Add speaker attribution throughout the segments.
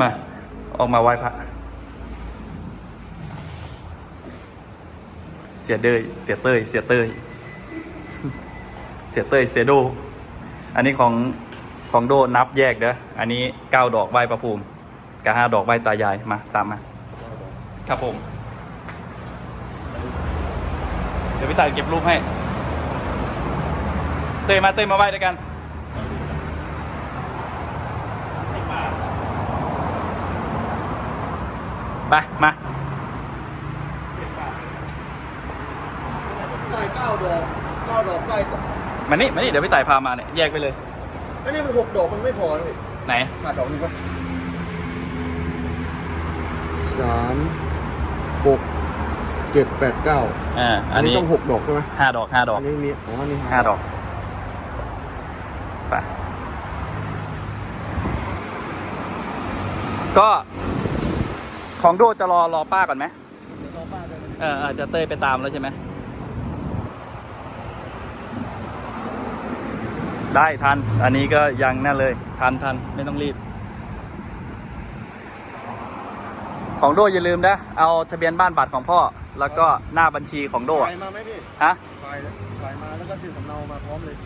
Speaker 1: มา ออกมาไหว้พระ เสียเดยเสียเตย เสียเตย เสียเตย เสียโด อันนี้ของของโดนับแยกเด้อ อันนี้เก้าดอกไหว้พระภูมิกับห้าดอกไหว้ตายาย มา ตามมา ครับผม เดี๋ยวพี่ตายเก็บรูปให้ เตยมาเตยมาไหว้ด้วยกัน ไปมา
Speaker 2: ได้เก้าดอกเก้าดอกได้
Speaker 1: มานี่มานี่เดี๋ยวพี่ตายพามาเนี่ยแยกไปเลย
Speaker 2: อันนี้มันหกดอกมันไม่พอนะพี่
Speaker 1: ไหน
Speaker 2: ขาดดอกหนึงปะสามหกเจ็ดแปดเก้า
Speaker 1: อ่า
Speaker 2: อั
Speaker 1: อั
Speaker 2: น
Speaker 1: น
Speaker 2: นี้
Speaker 1: นี้
Speaker 2: ต้องหกดอกใช่ไหม
Speaker 1: ห้าดอกห้าดอก
Speaker 2: อันนี้มีอ๋ออันนี้
Speaker 1: ห้าดอกไปก็ ของโดจะรอรอป้าก่อนไหม
Speaker 2: รอป้าด้วยนะ
Speaker 1: เออเออจะเต้ยไปตามแล้วใช่ไหมได้ทัน อันนี้ก็ยังนั่นเลย ทันทันไม่ต้องรีบ ของโดอย่าลืมนะเอาทะเบียนบ้านบัตรของพ่อ แล้วก็หน้าบัญชีของโดอะ
Speaker 2: ถ่ายมาไหมพี่
Speaker 1: ฮะ
Speaker 2: ถ่ายถ่ายมาแล้วก็เซ็นสำเนามาพร้อมเลย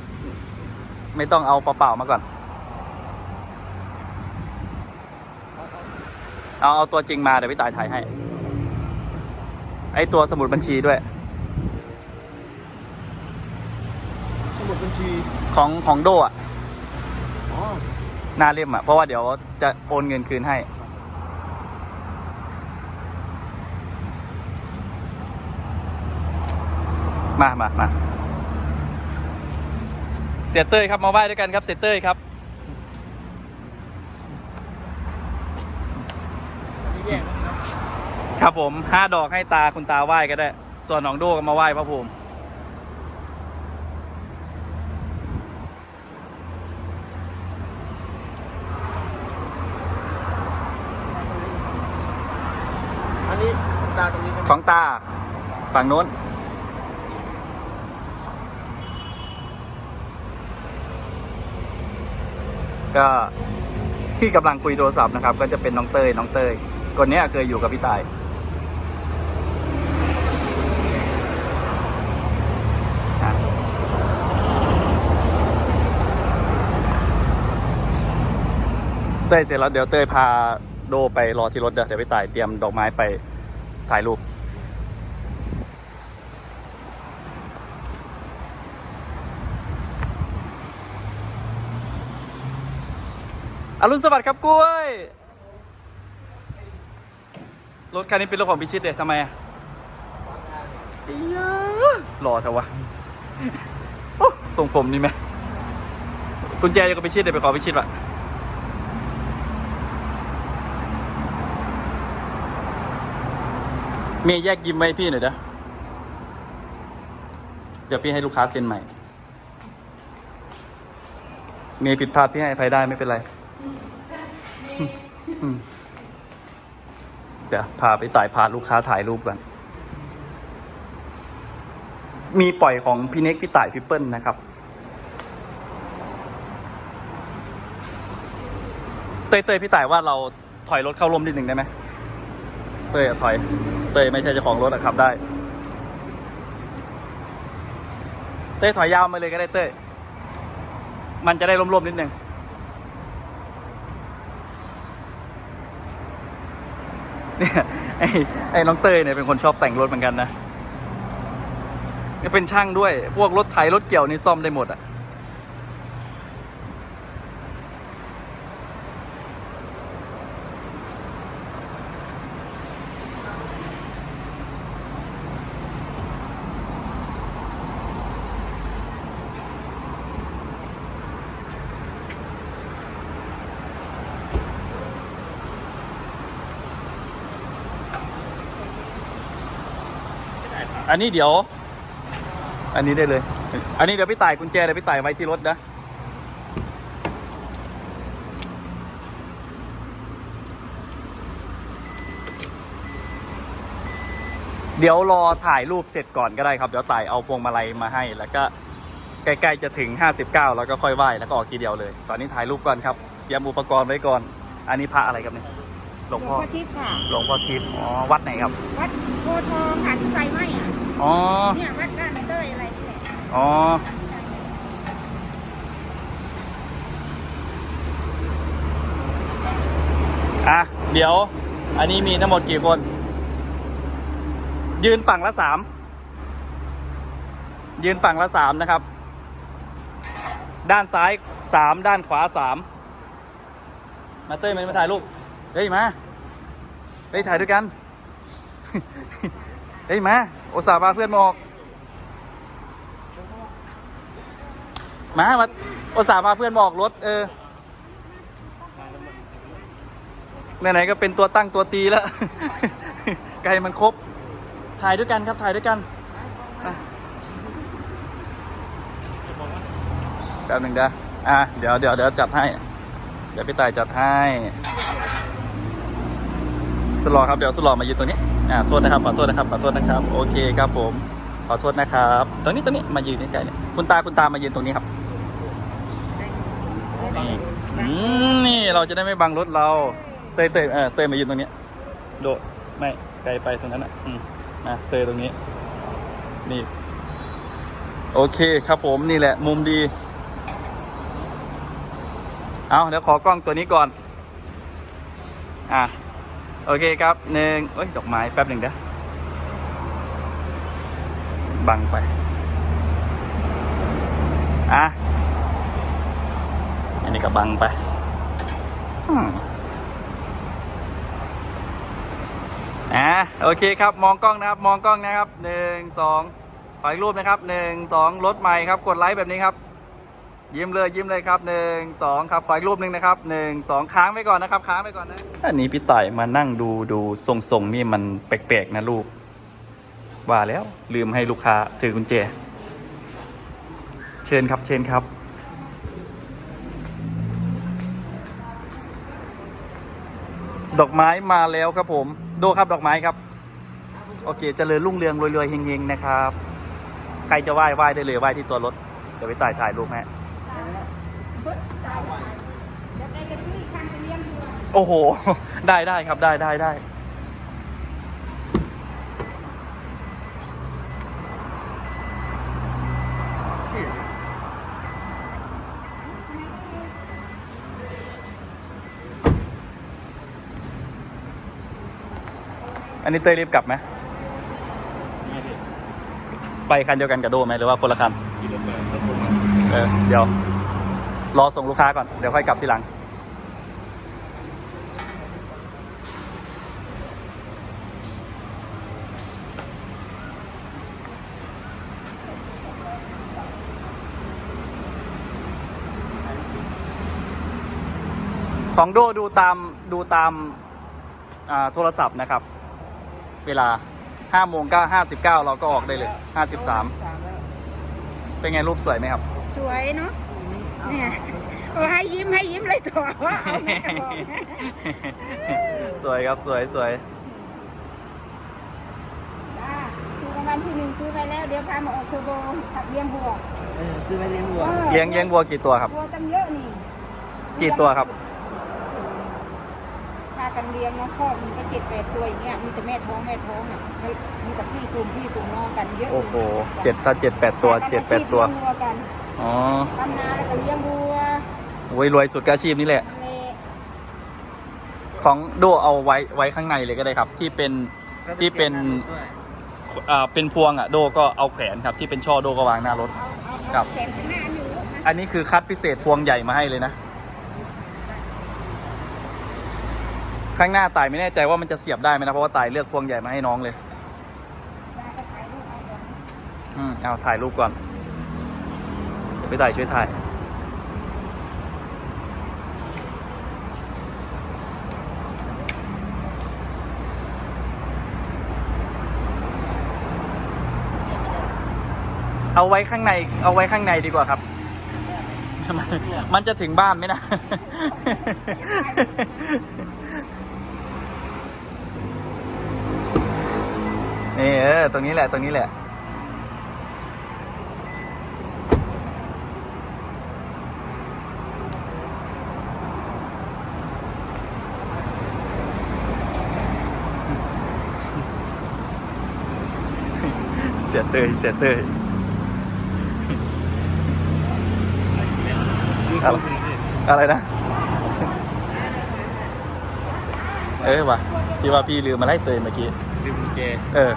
Speaker 1: ไม่ต้องเอาเปล่าๆมาก่อน
Speaker 2: เอาเอา
Speaker 1: เอาเอาตัวจริงมาเดี๋ยวพี่ตายถ่ายให้ ไอตัวสมุดบัญชีด้วย
Speaker 2: สมุดบัญชี
Speaker 1: ของของโดอะ
Speaker 2: อ๋อ
Speaker 1: หน้าเล่มอะ เพราะว่าเดี๋ยวจะโอนเงินคืนให้ มามามาเสียเต้ยครับมาไหว้ด้วยกันครับเสียเต้ยครับ
Speaker 2: อันนี้แยกนะครับ
Speaker 1: ครับผมห้าดอกให้ตาคุณตาไหว้ก็ได้ ส่วนน้องโดก็มาไหว้พระภูมิ
Speaker 2: อันนี้ตาตรงนี้ใช่ไหม
Speaker 1: ของตาฝั่งโน้น ก็ที่กำลังคุยโทรศัพท์นะครับ ก็จะเป็นน้องเต้ยน้องเต้ยคนเนี้ยเคยอยู่กับพี่ตาย เต้ยเสร็จแล้วเดี๋ยวเต้ยพาโดไปรอที่รถเดี๋ยวเดี๋ยวพี่ายเตรียมดอกไม้ไปถ่ายรูป อรุณสวัสดิ์ครับกล้วย รถคันนี้เป็นรถของพิชิตเด็ทำไมอะอียะหล่อเถอะวะโอ้ทรงผมนี่ไหมกุญแจอยู่กับพิชิตเดี๋ยวไปขอพิชิตวะ เมย์แยกยิ้มไว้ให้พี่หน่อยเด้อเดี๋ยวพี่ให้ลูกค้าเซ็นใหม่ เมย์ผิดพลาดพี่ให้อภัยได้ไม่เป็นไรเดี๋ยวพาไปต่ายพาลูกค้าถ่ายรูปกันมีปล่อยของพี่เน็กพี่ต่ายพี่เปิ้ลนะครับ เตยเตยพี่ต่ายว่าเราถอยรถเข้าร่มนิดหนึ่งได้ไหมเตยอะถอย เตยไม่ใช่เจ้าของรถอะขับได้ เตยถอยยาวมาเลยก็ได้เตยมันจะได้ร่มๆนิดหนึ่งเนี่ยไอ้ไอ้น้องเต้ยเนี่ยเป็นคนชอบแต่งรถเหมือนกันนะก็เป็นช่างด้วย พวกรถไถรถเกี่ยวนี่ซ่อมได้หมดอะ อันนี้เดี๋ยว อันนี้ได้เลย อันนี้เดี๋ยวพี่ต่ายกุญแจเดี๋ยวพี่ต่ายไว้ที่รถนะ เดี๋ยวรอถ่ายรูปเสร็จก่อนก็ได้ครับ เดี๋ยวต่ายเอาพวงมาลัยมาให้ แล้วก็ใกล้ๆจะถึง 59 แล้วก็ค่อยไหว้แล้วก็ออกทีเดียวเลย ตอนนี้ถ่ายรูปก่อนครับเตรียมอุปกรณ์ไว้ก่อน อันนี้พระอะไรครับเนี่ย หลวง
Speaker 3: หลวง
Speaker 1: พ่อ
Speaker 3: พ่อทิพย์ค่ะ
Speaker 1: หลวงพ่อทิพย์อ๋อวัดไหนครับ
Speaker 3: วัดโพธิ์ทองค่ะที่ไฟไหม้อะ
Speaker 1: อ๋อ
Speaker 3: เนี่ยวัดบ้านเต้ยอะไรนี่แหละ
Speaker 1: อ๋ออะเดี๋ยว อันนี้มีทั้งหมดกี่คน ยืนฝั่งละสามยืนฝั่งละสามนะครับ ด้านซ้ายสามด้านขวาสามมาเต้ยมามาถ่ายรูปเฮ้ยมาเฮ้ยถ่ายด้วยกัน เฮ้ยมาโอตสาห์พาเพื่อนมาออกมามาอุตส่าห์มาเพื่อนมาออกรถเออไหนๆก็เป็นตัวตั้งตัวตีแล้วไกลมันครบถ่ายด้วยกันครับถ่ายด้วยกันมาแป๊บหนึ่งเด้ออะเดี๋ยวเดี๋ยวเดี๋ยวจัดให้ เดี๋ยวพี่ต่ายจัดให้ สลอครับเดี๋ยวสลอมายืนตรงนี้อ่าโทษนะครับขอโทษนะครับขอโทษนะครับ โอเคครับผมขอโทษนะครับตรงนี้ตรงนี้มายืนใกล้ๆเนี่ยคุณตาคุณตามายืนตรงนี้ครับนี่อืมนี่เราจะได้ไม่บังรถเรา เตยเตยเออเตยมายืนตรงนี้โดดไม่ไกลไปตรงนั้นอะอืมมาเตยตรงนี้ นี่ โอเคครับผมนี่แหละ มุมดี เอาเดี๋ยวขอกล้องตัวนี้ก่อน อะ โอเคครับหนึ่งเอ้ย ดอกไม้แป๊บหนึ่งเด้อบังไป อะ อันนี้ก็บังไปอะโอเคครับ มองกล้องนะครับ มองกล้องนะครับหนึ่งสองขออีกรูปนะครับหนึ่งสองรถใหม่ครับ กดไลค์แบบนี้ครับ ยิ้มเลยยิ้มเลยครับหนึ่งสองครับขออีกรูปหนึ่งนะครับหนึ่งสองค้างไว้ก่อนนะครับค้างไว้ก่อนนะอันนี้พี่ต่ายมานั่งดูดูทรงๆนี่มันแปลกๆนะลูก ว่าแล้วลืมให้ลูกค้าถือกุญแจ เชิญครับเชิญครับ ดอกไม้มาแล้วครับผมดูครับดอกไม้ครับ โอเคเจริญรุ่งเรืองรวยๆเฮงๆนะครับ ใครจะไหว้ไหว้ได้เลยไหว้ที่ตัวรถเดี๋ยวไปถ่ายถ่ายรูปแม่ โอ้โห ได้ได้ครับได้ได้ได้อันนี้เต้ยรีบกลับไหมไปคันเดียวกันกับโดไหมหรือว่าคนละคันเออเดี๋ยว รอส่งลูกค้าก่อน เดี๋ยวค่อยกลับทีหลัง ของโดดูตามดูตามอ่าโทรศัพท์นะครับ เวลา5โมงก็59 เราก็ออกได้เลย 53 เป็นไงรูปสวยไหมครับ
Speaker 3: สวยเนาะ เนี่ยโอ้ให้ยิ้มให้ยิ้มเลยตัวว่าเอาแม่ก็บอกนะ
Speaker 1: สวยครับสวยสวย
Speaker 3: จ้าซื้อรางวัลที่หนึ่งซื้อไปแล้วเดี๋ยวพามาออกเทอร์โบขับเลี้ยงวัว
Speaker 2: เออซื้อไปเลี้ยงวัว
Speaker 3: ออ
Speaker 1: เลี้ยงเลี้ยงวัวกี่ตัวครับ
Speaker 3: วัวตั้งเยอะนี่
Speaker 1: กี่ตัวครับ
Speaker 3: พา กันเลี้ยงเนาะพ่อมันก็เจ็ดแปดตัวอย่างเงี้ยมีแต่แม่ท้องแม่ท้องอะมีแต่พี่กลุ่มพี่กลุ่มน้องกันเยอะ
Speaker 1: โอ้โหเจ็ดถ้าเจ็ดแปดตัวเจ็ดแปดตัว
Speaker 3: เลี้ยงวัวกัน
Speaker 1: อ๋อ
Speaker 3: ทำนาแล้วก็เลี้ยงวัว
Speaker 1: โว้ยรวยสุดก็อาชีพนี้แหละ
Speaker 3: นั่นแหละ
Speaker 1: ของโดเอาไว้ไว้ข้างในเลยก็ได้ครับ ที่เป็นที่เป็นอ่าเป็นพวงอะโดก็เอาแขวนครับ ที่เป็นช่อโดก็วางหน้ารถ
Speaker 3: เอาเอา
Speaker 1: ครั
Speaker 3: เอา
Speaker 1: บ
Speaker 3: แขนข้างหน้าอยู่นะ
Speaker 1: อันนี้คือคัดพิเศษพวงใหญ่มาให้เลยนะ ข้างหน้าตายไม่แน่ใจว่ามันจะเสียบได้ไหมนะ เพราะว่าตายเลือกพวงใหญ่มาให้น้องเลย
Speaker 3: อื
Speaker 1: มเอาถ่ายรูปก่อนไปถ่ายช่วยถ่ายเอาไว้ข้างใน เอาไว้ข้างในดีกว่าครับ มันจะถึงบ้านไหมนะี่เออตรงนี้แหละ ตรงนี้แหละ เสียเตยเสียเตยอะไรอะไรนะ เอ้ยว่ะพี่ว่าพี่ลืมมาไล่เตยเมื่อกี้
Speaker 2: ลืม
Speaker 1: เก
Speaker 2: เออ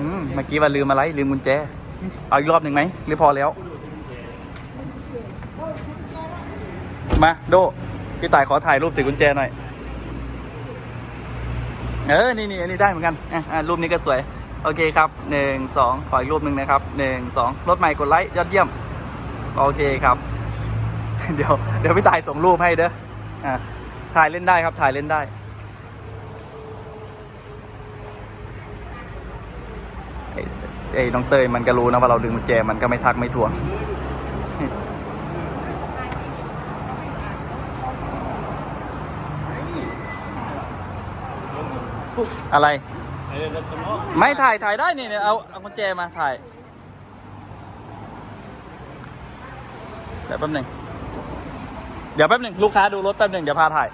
Speaker 1: อืมเมื่อกี้ว่าลืมอะไร ลืมกุญแจ เอาอีกรอบหนึ่งไหมหรือพอแล้ว มาโดพี่ต่ายขอถ่ายรูปถือกุญแจหน่อย เออ นี่นี่อันนี้ได้เหมือนกันอะอะรูปนี้ก็สวย โอเคครับหนึ่งสองขออีกรูปหนึ่งนะครับหนึ่งสองรถใหม่กดไลค์ยอดเยี่ยม โอเคครับ เดี๋ยวเดี๋ยวพี่ต่ายส่งรูปให้เด้ออะถ่ายเล่นได้ครับถ่ายเล่นได้ ไอ้น้องเตยมันก็รู้นะว่าเราลืมกุญแจมันก็ไม่ทักไม่ทวง อะไร ไม่ถ่ายถ่ายได้นี่เนี่ยเอาเอากุญแจมาถ่ายเดี๋ยวแป๊บหนึ่งเดี๋ยวแป๊บหนึ่งลูกค้าดูรถแป๊บหนึ่งเดี๋ยวพาถ่าย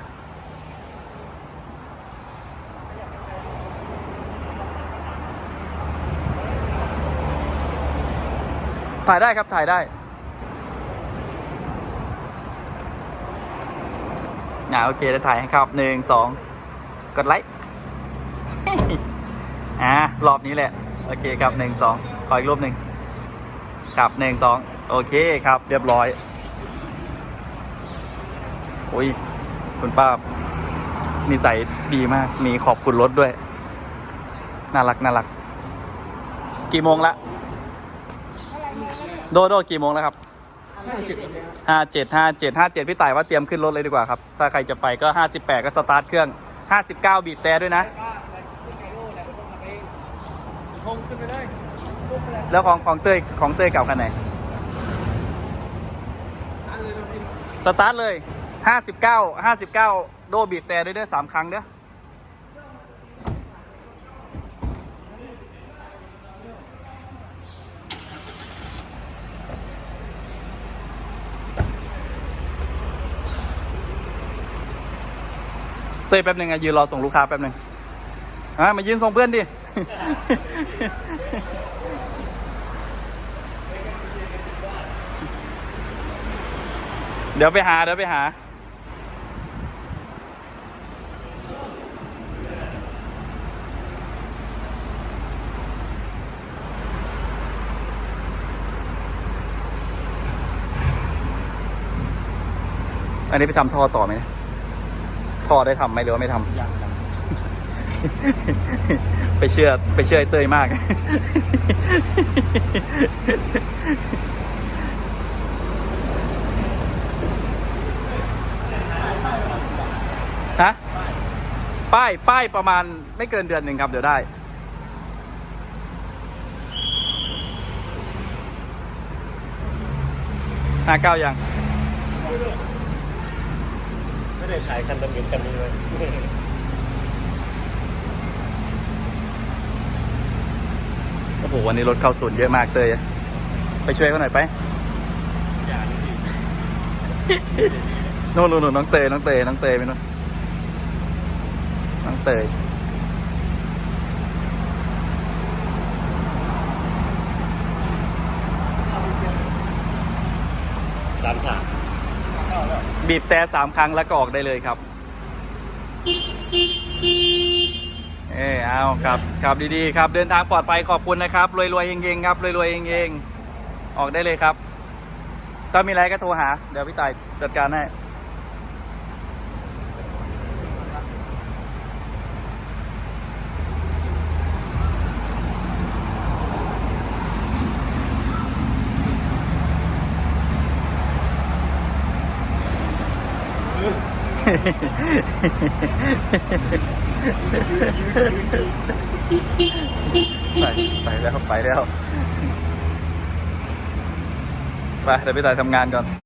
Speaker 1: ถ่ายได้ครับถ่ายได้อ่าโอเคจะถ่ายให้ครับหนึ่งสองกดไลค์อ่ารอบนี้แหละ โอเคครับหนึ่งสองขออีกรูปหนึ่งครับหนึ่งสองโอเคครับเรียบร้อยโอ้ยคุณป้านิสัยดีมาก มีขอบคุณรถด้วย น่ารักน่ารัก กี่โมงละ โดโดกี่โมงแล้วครับ
Speaker 2: ห้าเจ็ด
Speaker 1: ห้าเจ็ดห้าเจ็ดห้าเจ็ดพี่ต่ายว่าเตรียมขึ้นรถเลยดีกว่าครับ ถ้าใครจะไปก็ห้าสิบแปดก็สตาร์ทเครื่องห้าสิบเก้าบีบแต่ด้วยนะ
Speaker 2: คงขึ้นไปได้
Speaker 1: แล้วของของเต้ยของเต้ยเก่าคันไหน
Speaker 2: อันเลยเราพี่
Speaker 1: สตาร์ทเลยห้าสิบเก้าห้าสิบเก้าโดบีบแต่ด้วยเด้อสามครั้งเด้อ ยแป๊บหนึ่งอะยืนรอส่งลูกค้าแป๊บหนึ่งอะมายืนส่งเพื่อนดิ เดี๋ยวไปหา เดี๋ยวไปหา อันนี้ไปทำท่อต่อไหม เนี่ยท่อได้ทำไหมหรือว่าไม่ทำ
Speaker 2: ยังยัง
Speaker 1: ไปเชื่อไปเชื่อไอ้เต้ยมาก ฮะ ป้าย ป้ายประมาณไม่เกินเดือนหนึ่งครับ เดี๋ยวได้ ห้าเก้ายัง
Speaker 2: ไม่ได้ถ่ายคันดำเนินคันนี้เลย
Speaker 1: โอ้โหวันนี้รถเข้าศูนย์เยอะมากเตยไปช่วยเขาหน่อยไป
Speaker 2: อย่านี่ดิ
Speaker 1: นู่นนู่นนู่นน้องเตยน้องเตยน้องเตยไปนู่นน้องเตย
Speaker 2: สามฉาก
Speaker 1: บีบแต่สามครั้งแล้วก็ออกได้เลยครับ เออเอาครับครับดีๆ ครับเดินทางปลอดภัยขอบคุณนะครับรวยรวยๆเฮงๆครับรวยรวยๆเฮงๆออกได้เลยครับ ถ้ามีอะไรก็โทรหา เดี๋ยวพี่ต่ายจัดการให้ ไปไปแล้วไปแล้ว ไปเดี๋ยวพี่ต่ายทำงานก่อน